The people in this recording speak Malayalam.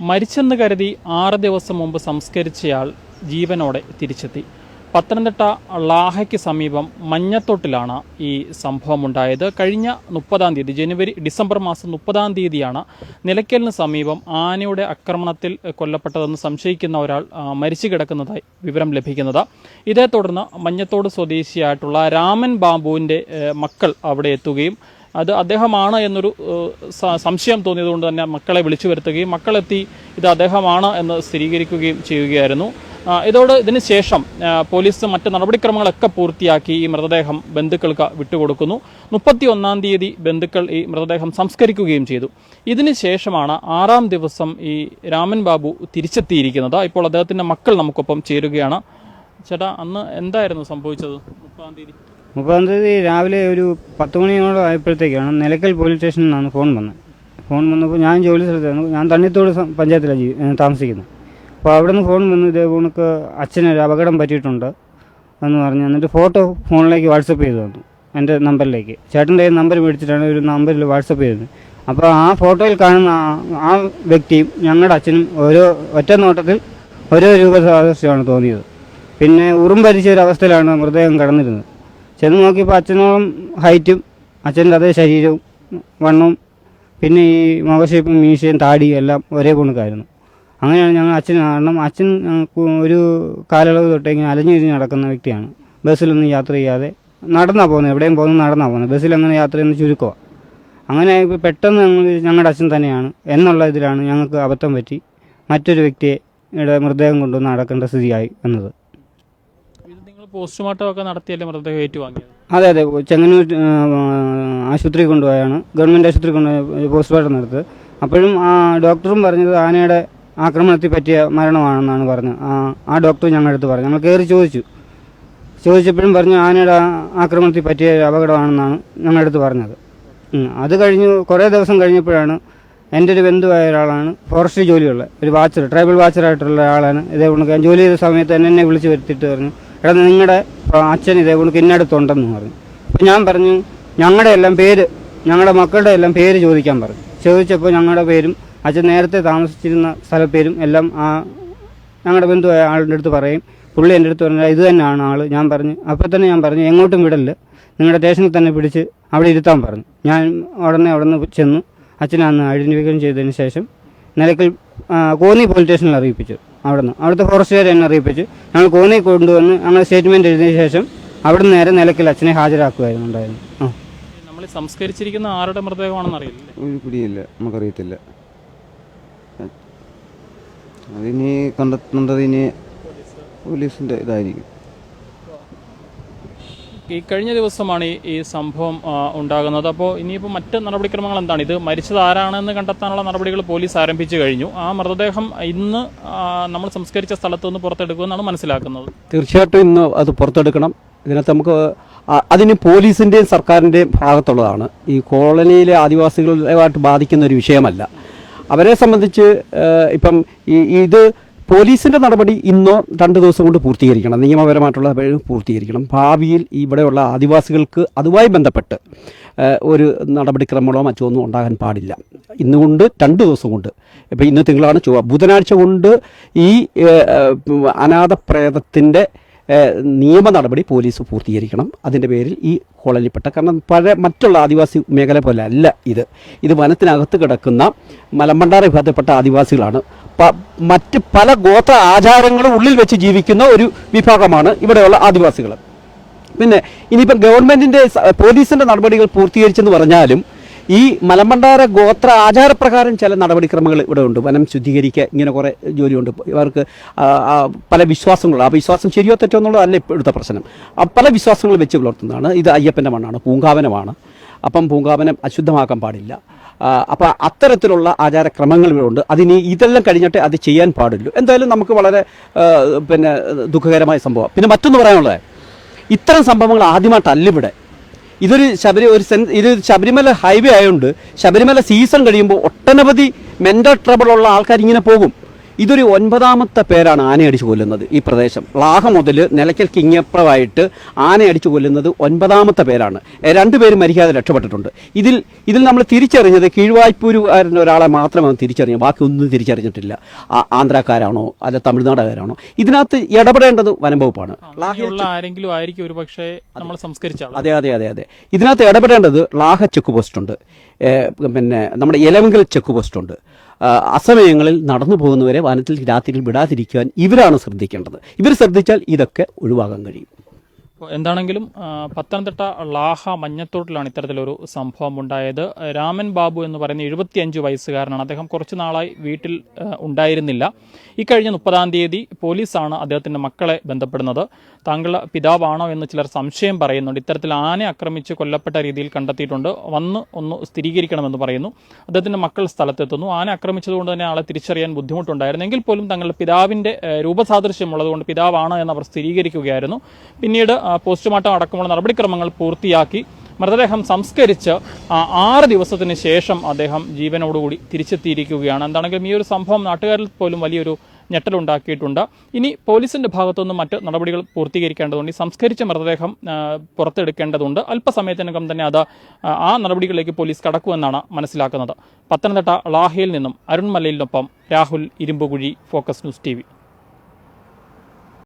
മരിച്ചെന്ന് കരുതി ആറ് ദിവസം മുമ്പ് സംസ്കരിച്ചയാൾ ജീവനോടെ തിരിച്ചെത്തി. പത്തനംതിട്ട ലാഹയ്ക്ക് സമീപം മഞ്ഞത്തോട്ടിലാണ് ഈ സംഭവം ഉണ്ടായത് കഴിഞ്ഞ മുപ്പതാം തീയതി ജനുവരി ഡിസംബർ മാസം മുപ്പതാം തീയതിയാണ് നിലയ്ക്കലിന് സമീപം ആനയുടെ ആക്രമണത്തിൽ കൊല്ലപ്പെട്ടതെന്ന് സംശയിക്കുന്ന ഒരാൾ മരിച്ചു കിടക്കുന്നതായി വിവരം ലഭിക്കുന്നത്. ഇതേ തുടർന്ന് മഞ്ഞത്തോട് സ്വദേശിയായിട്ടുള്ള രാമൻ ബാബുവിന്റെ മക്കൾ അവിടെ എത്തുകയും അത് അദ്ദേഹമാണ് എന്നൊരു സംശയം തോന്നിയതുകൊണ്ട് തന്നെ മക്കളെ വിളിച്ചു വരുത്തുകയും മക്കളെത്തി ഇത് അദ്ദേഹമാണ് എന്ന് സ്ഥിരീകരിക്കുകയും ചെയ്യുകയായിരുന്നു. ഇതോടെ ഇതിന് ശേഷം പോലീസ് മറ്റ് നടപടിക്രമങ്ങളൊക്കെ പൂർത്തിയാക്കി ഈ മൃതദേഹം ബന്ധുക്കൾക്ക് വിട്ടുകൊടുക്കുന്നു. മുപ്പത്തി ഒന്നാം തീയതി ബന്ധുക്കൾ ഈ മൃതദേഹം സംസ്കരിക്കുകയും ചെയ്തു. ഇതിന് ശേഷമാണ് ആറാം ദിവസം ഈ രാമൻ ബാബു തിരിച്ചെത്തിയിരിക്കുന്നത്. ഇപ്പോൾ അദ്ദേഹത്തിന്റെ മക്കൾ നമുക്കൊപ്പം ചേരുകയാണ്. ചേട്ടാ അന്ന് എന്തായിരുന്നു സംഭവിച്ചത്? മുപ്പതാം തീയതി. മുപ്പതാം തീയതി രാവിലെ ഒരു പത്ത് മണിയോടെ ആയപ്പോഴത്തേക്കാണ് നിലക്കൽ പോലീസ് സ്റ്റേഷനിൽ നിന്നാണ് ഫോൺ വന്നത്. ഫോൺ വന്നപ്പോൾ ഞാൻ ജോലി സ്ഥലത്തായിരുന്നു ഞാൻ തണ്ണിത്തോട് പഞ്ചായത്തിലാണ് താമസിക്കുന്നത്. അപ്പോൾ അവിടെ നിന്ന് ഫോൺ വന്നു ഇതേ കണക്ക് അച്ഛനൊരു അപകടം പറ്റിയിട്ടുണ്ട് എന്ന് പറഞ്ഞ് എന്നിട്ട് ഫോട്ടോ ഫോണിലേക്ക് വാട്സപ്പ് ചെയ്ത് തന്നു. എന്റെ നമ്പറിലേക്ക്. ചേട്ടന്റെ നമ്പർ മേടിച്ചിട്ടാണ് ഒരു നമ്പറിൽ വാട്സപ്പ് ചെയ്തത്. അപ്പോൾ ആ ഫോട്ടോയിൽ കാണുന്ന ആ- വ്യക്തിയും ഞങ്ങളുടെ അച്ഛനും ഓരോ ഒറ്റ നോട്ടത്തിൽ ഓരോ രൂപ സാദൃശ്യമാണ് തോന്നിയത്. പിന്നെ ഉറും ഭരിച്ച ഒരു അവസ്ഥയിലാണ് മൃതദേഹം കടന്നിരുന്നത്. ചെന്ന് നോക്കിയപ്പോൾ അച്ഛനോളം ഹൈറ്റും അച്ഛന്റെ അതേ ശരീരവും വണ്ണവും പിന്നെ ഈ മുഖശേപ്പും മീശയും താടിയും എല്ലാം ഒരേ കണക്കായിരുന്നു. അങ്ങനെയാണ് ഞങ്ങൾ അച്ഛൻ കാരണം അച്ഛൻ ഒരു കാലയളവ് തൊട്ടേ ഇങ്ങനെ അലഞ്ഞു നടക്കുന്ന വ്യക്തിയാണ്. ബസ്സിലൊന്നും യാത്ര ചെയ്യാതെ നടന്നാണ് പോകുന്നത് എവിടെയും പോകുന്നത് നടന്നാണ് പോകുന്നത്. ബസ്സിൽ അങ്ങനെ യാത്ര ചെയ്യുന്ന ചുരുക്കമാണ് അങ്ങനെ പെട്ടെന്ന് ഞങ്ങൾ ഞങ്ങളുടെ അച്ഛൻ തന്നെയാണ്. എന്നുള്ള ഇതിലാണ് ഞങ്ങൾക്ക് അബദ്ധം പറ്റി മറ്റൊരു വ്യക്തിയെ ഇവിടെ മൃതദേഹം കൊണ്ടുവന്ന് നടക്കേണ്ട സ്ഥിതിയായി എന്നത് പോസ്റ്റ്മോർട്ടം ഒക്കെ നടത്തിയല്ലേ മൃതദേഹം ഏറ്റുവാങ്ങിയത്? അതെ അതെ. ചെങ്ങന്നൂർ ആശുപത്രി കൊണ്ടുപോയാണ്. ഗവൺമെന്റ് ആശുപത്രി കൊണ്ടുപോയി പോസ്റ്റ്മോർട്ടം നടത്തി അപ്പോഴും ഡോക്ടറും പറഞ്ഞത് ആനയുടെ ആക്രമണത്തിൽ പറ്റിയ മരണമാണെന്നാണ് പറഞ്ഞത്. ആ ഡോക്ടർ ഞങ്ങളുടെ അടുത്ത് പറഞ്ഞു. ഞങ്ങൾ കയറി ചോദിച്ചു. ചോദിച്ചപ്പോഴും പറഞ്ഞു ആനയുടെ ആക്രമണത്തിൽ പറ്റിയ അപകടമാണെന്നാണ് ഞങ്ങളുടെ അടുത്ത് പറഞ്ഞത്. അത് കഴിഞ്ഞ് കുറേ ദിവസം കഴിഞ്ഞപ്പോഴാണ് എന്റെ ഒരു ബന്ധുവായ ഒരാളാണ് ഫോറസ്റ്റ് ജോലിയുള്ള ഒരു വാച്ചർ ട്രൈബൽ വാച്ചറായിട്ടുള്ള ആളാണ് ഇതേ ഞാൻ ജോലി ചെയ്ത സമയത്ത് തന്നെ എന്നെ വിളിച്ച് വരുത്തിയിട്ട് പറഞ്ഞു എടാ നിങ്ങളുടെ അച്ഛൻ ഇതേ കണക്ക് ഇന്നടുത്തുണ്ടെന്ന് പറഞ്ഞു. അപ്പം ഞാൻ പറഞ്ഞു ഞങ്ങളുടെ എല്ലാം പേര് ഞങ്ങളുടെ മക്കളുടെ എല്ലാം പേര് ചോദിക്കാൻ പറഞ്ഞു. ചോദിച്ചപ്പോൾ ഞങ്ങളുടെ പേരും അച്ഛൻ നേരത്തെ താമസിച്ചിരുന്ന സ്ഥലപ്പേരും എല്ലാം ആ ഞങ്ങളുടെ ബന്ധു ആളുടെ അടുത്ത് പറയും. പുള്ളി എന്റെ അടുത്ത് പറഞ്ഞാൽ ഇത് തന്നെയാണ് ആൾ ഞാൻ പറഞ്ഞു അപ്പോൾ തന്നെ ഞാൻ പറഞ്ഞു എങ്ങോട്ടും വിടല്ല. നിങ്ങളുടെ സ്റ്റേഷനിൽ തന്നെ പിടിച്ച് അവിടെ ഇരുത്താൻ പറഞ്ഞു. ഞാൻ ഉടനെ അവിടെ നിന്ന് ചെന്നു. അച്ഛനെ അന്ന് ഐഡന്റിഫിക്കേഷൻ ചെയ്തതിന് ശേഷം നിലയ്ക്കൽ ആ, കോന്നി പോലീസ് സ്റ്റേഷനിൽ അറിയിപ്പിച്ചു. അവിടെ നിന്ന് അവിടുത്തെ ഫോറസ്റ്റുകാർ എന്നെ അറിയിപ്പിച്ച് ഞങ്ങൾ കോന്നി കൊണ്ടുവന്ന് ഞങ്ങൾ സ്റ്റേറ്റ്മെന്റ് എഴുതിയ ശേഷം അവിടെ നേരെ നിലയ്ക്കൽ അച്ഛനെ ഹാജരാക്കുമായിരുന്നു ഉണ്ടായിരുന്നു. ആ. നമ്മൾ സംസ്കരിച്ചിരിക്കുന്ന ആരുടെ മൃതദേഹമാണെന്ന് അറിയില്ല? ഒരു പിടിയില്ല. നമുക്കറിയത്തില്ല. അതിനി കണ്ടെത്തേണ്ടത് ഇനി പോലീസിന്റെ ഇതായിരിക്കും. ഈ കഴിഞ്ഞ ദിവസമാണ് ഈ സംഭവം ഉണ്ടാകുന്നത്. അപ്പോൾ ഇനിയിപ്പോൾ മറ്റ് നടപടിക്രമങ്ങൾ എന്താണ്? ഇത് മരിച്ചത് ആരാണെന്ന് കണ്ടെത്താനുള്ള നടപടികൾ പോലീസ് ആരംഭിച്ചു കഴിഞ്ഞു. ആ മൃതദേഹം ഇന്ന് നമ്മൾ സംസ്കരിച്ച സ്ഥലത്ത് നിന്ന് പുറത്തെടുക്കുമെന്നാണ് മനസ്സിലാക്കുന്നത്. തീർച്ചയായിട്ടും ഇന്ന് അത് പുറത്തെടുക്കണം. ഇതിനകത്ത് നമുക്ക് അതിന് പോലീസിന്റെയും സർക്കാരിന്റെയും ഭാഗത്തുള്ളതാണ്. ഈ കോളനിയിലെ ആദിവാസികളുമായിട്ട് ബാധിക്കുന്ന ഒരു വിഷയമല്ല. അവരെ സംബന്ധിച്ച് ഇപ്പം ഈ ഇത് പോലീസിന്റെ നടപടി ഇന്നോ രണ്ട് ദിവസം കൊണ്ട് പൂർത്തീകരിക്കണം. നിയമപരമായിട്ടുള്ള പൂർത്തീകരിക്കണം. ഭാവിയിൽ ഇവിടെയുള്ള ആദിവാസികൾക്ക് അതുമായി ബന്ധപ്പെട്ട് ഒരു നടപടിക്രമങ്ങളോ മറ്റോ ഒന്നും ഉണ്ടാകാൻ പാടില്ല. ഇന്നുകൊണ്ട് രണ്ട് ദിവസം കൊണ്ട് ഇപ്പം ഇന്ന് തിങ്കളാണ് ചൊവ്വ. ബുധനാഴ്ച കൊണ്ട് ഈ അനാഥപ്രേതത്തിന്റെ നിയമ നടപടി പോലീസ് പൂർത്തീകരിക്കണം. അതിന്റെ പേരിൽ ഈ കോളനിപ്പെട്ട കാരണം പല മറ്റുള്ള ആദിവാസി മേഖല പോലെ അല്ല ഇത്. ഇത് വനത്തിനകത്ത് കിടക്കുന്ന മലമ്പണ്ടാറ വിഭാഗത്തിൽപ്പെട്ട ആദിവാസികളാണ് മറ്റ് പല ഗോത്ര ആചാരങ്ങളും ഉള്ളിൽ വെച്ച് ജീവിക്കുന്ന ഒരു വിഭാഗമാണ് ഇവിടെയുള്ള ആദിവാസികൾ. പിന്നെ ഇനിയിപ്പം ഗവൺമെന്റിന്റെ പോലീസിന്റെ നടപടികൾ പൂർത്തീകരിച്ചെന്ന് പറഞ്ഞാലും ഈ മലമ്പണ്ടാര ഗോത്ര ആചാരപ്രകാരം ചില നടപടിക്രമങ്ങൾ ഇവിടെ ഉണ്ട്. വനം ശുദ്ധീകരിക്കുക ഇങ്ങനെ കുറേ ജോലിയുണ്ട്. ഇവർക്ക് പല വിശ്വാസങ്ങളുണ്ട് ആ വിശ്വാസം ശരിയോ തെറ്റോ എന്നുള്ളതല്ല ഇപ്പോഴത്തെ പ്രശ്നം. ആ പല വിശ്വാസങ്ങൾ വെച്ച് പുലർത്തുന്നതാണ്. ഇത് അയ്യപ്പന്റെ മണ്ണാണ് പൂങ്കാവനമാണ്. അപ്പം പൂങ്കാവനം അശുദ്ധമാക്കാൻ പാടില്ല. അപ്പോൾ അത്തരത്തിലുള്ള ആചാരക്രമങ്ങൾ ഉണ്ട് അതിന് ഇതെല്ലാം കഴിഞ്ഞിട്ട് അത് ചെയ്യാൻ പാടുള്ളൂ. എന്തായാലും നമുക്ക് വളരെ പിന്നെ ദുഃഖകരമായ സംഭവം. പിന്നെ മറ്റൊന്ന് പറയാനുള്ളത്. ഇത്തരം സംഭവങ്ങൾ ആദ്യമായിട്ടല്ല ഇവിടെ. ഇതൊരു ശബരി ഒരു സെൻ ഇത് ശബരിമല ഹൈവേ ആയതുകൊണ്ട് ശബരിമല സീസൺ കഴിയുമ്പോൾ ഒട്ടനവധി മെന്റൽ ട്രബിളുള്ള ആൾക്കാർ ഇങ്ങനെ പോകും. ഇതൊരു ഒൻപതാമത്തെ പേരാണ് ആനയടിച്ചു കൊല്ലുന്നത് ഈ പ്രദേശം. ലാഹ മുതൽ നിലയ്ക്കൽ കിങ്ങപ്പുറമായിട്ട് ആനയടിച്ചു കൊല്ലുന്നത് ഒൻപതാമത്തെ പേരാണ്. രണ്ട് രണ്ടുപേരും മരിക്കാതെ രക്ഷപ്പെട്ടിട്ടുണ്ട്. ഇതിൽ ഇതിൽ നമ്മൾ തിരിച്ചറിഞ്ഞത് കീഴ്വായ്പൂരുകാരൻ ഒരാളെ മാത്രമേ തിരിച്ചറിഞ്ഞു. ബാക്കി ഒന്നും തിരിച്ചറിഞ്ഞിട്ടില്ല. ആന്ധ്രാക്കാരാണോ അല്ല തമിഴ്നാടുകാരാണോ? ഇതിനകത്ത് ഇടപെടേണ്ടത് വനംവകുപ്പാണ് വകുപ്പാണ്. ആരെങ്കിലും ആയിരിക്കും ഒരു പക്ഷേ നമ്മൾ സംസ്കരിച്ച അതെ അതെ അതെ അതെ. ഇതിനകത്ത് ഇടപെടേണ്ടത് ലാഹ ചെക്ക് പോസ്റ്റ് ഉണ്ട് പിന്നെ നമ്മുടെ ഇലവങ്കൽ ചെക്ക് പോസ്റ്റ് ഉണ്ട് അസമയങ്ങളിൽ നടന്നു പോകുന്നവരെ വനത്തിൽ രാത്രിയിൽ വിടാതിരിക്കുവാൻ ഇവരാണ് ശ്രദ്ധിക്കേണ്ടത്. ഇവർ ശ്രദ്ധിച്ചാൽ ഇതൊക്കെ ഒഴിവാക്കാൻ കഴിയും. എന്താണെങ്കിലും പത്തനംതിട്ട ലാഹ മഞ്ഞത്തോട്ടിലാണ് ഇത്തരത്തിലൊരു സംഭവം ഉണ്ടായത് രാമൻ ബാബു എന്ന് പറയുന്ന എഴുപത്തിയഞ്ച് വയസ്സുകാരനാണ്. അദ്ദേഹം കുറച്ച് നാളായി വീട്ടിൽ ഉണ്ടായിരുന്നില്ല. ഇക്കഴിഞ്ഞ മുപ്പതാം തീയതി പോലീസാണ് അദ്ദേഹത്തിന്റെ മക്കളെ ബന്ധപ്പെടുന്നത്. താങ്കൾ പിതാവാണോ എന്ന് ചിലർ സംശയം പറയുന്നുണ്ട്. ഇത്തരത്തിൽ ആനെ ആക്രമിച്ച് കൊല്ലപ്പെട്ട രീതിയിൽ കണ്ടെത്തിയിട്ടുണ്ട്. വന്ന് ഒന്ന് സ്ഥിരീകരിക്കണമെന്ന് പറയുന്നു. അദ്ദേഹത്തിന്റെ മക്കൾ സ്ഥലത്തെത്തുന്നു. ആന ആക്രമിച്ചതുകൊണ്ട് തന്നെ ആളെ തിരിച്ചറിയാൻ ബുദ്ധിമുട്ടുണ്ടായിരുന്നു. എങ്കിൽ പോലും തങ്ങളുടെ പിതാവിന്റെ രൂപസാദൃശ്യമുള്ളതുകൊണ്ട് പിതാവാണ് എന്ന് അവർ സ്ഥിരീകരിക്കുകയായിരുന്നു. പിന്നീട് പോസ്റ്റ്മോർട്ടം അടക്കമുള്ള നടപടിക്രമങ്ങൾ പൂർത്തിയാക്കി മൃതദേഹം സംസ്കരിച്ച് ആറ് ദിവസത്തിന് ശേഷം അദ്ദേഹം ജീവനോടുകൂടി തിരിച്ചെത്തിയിരിക്കുകയാണ്. എന്താണെങ്കിലും ഈ ഒരു സംഭവം നാട്ടുകാരിൽ പോലും വലിയൊരു ഞെട്ടലുണ്ടാക്കിയിട്ടുണ്ട് ഇനി പോലീസിന്റെ ഭാഗത്തുനിന്ന് മറ്റ് നടപടികൾ പൂർത്തീകരിക്കേണ്ടതുണ്ട്. ഈ സംസ്കരിച്ച മൃതദേഹം പുറത്തെടുക്കേണ്ടതുണ്ട്. അല്പസമയത്തിനകം തന്നെ അത് ആ, നടപടികളിലേക്ക് പോലീസ് കടക്കുമെന്നാണ് മനസ്സിലാക്കുന്നത്. പത്തനംതിട്ട ലാഹയിൽ നിന്നും Arun മലയിലിനൊപ്പം Rahul Irumpukuzhi focus news T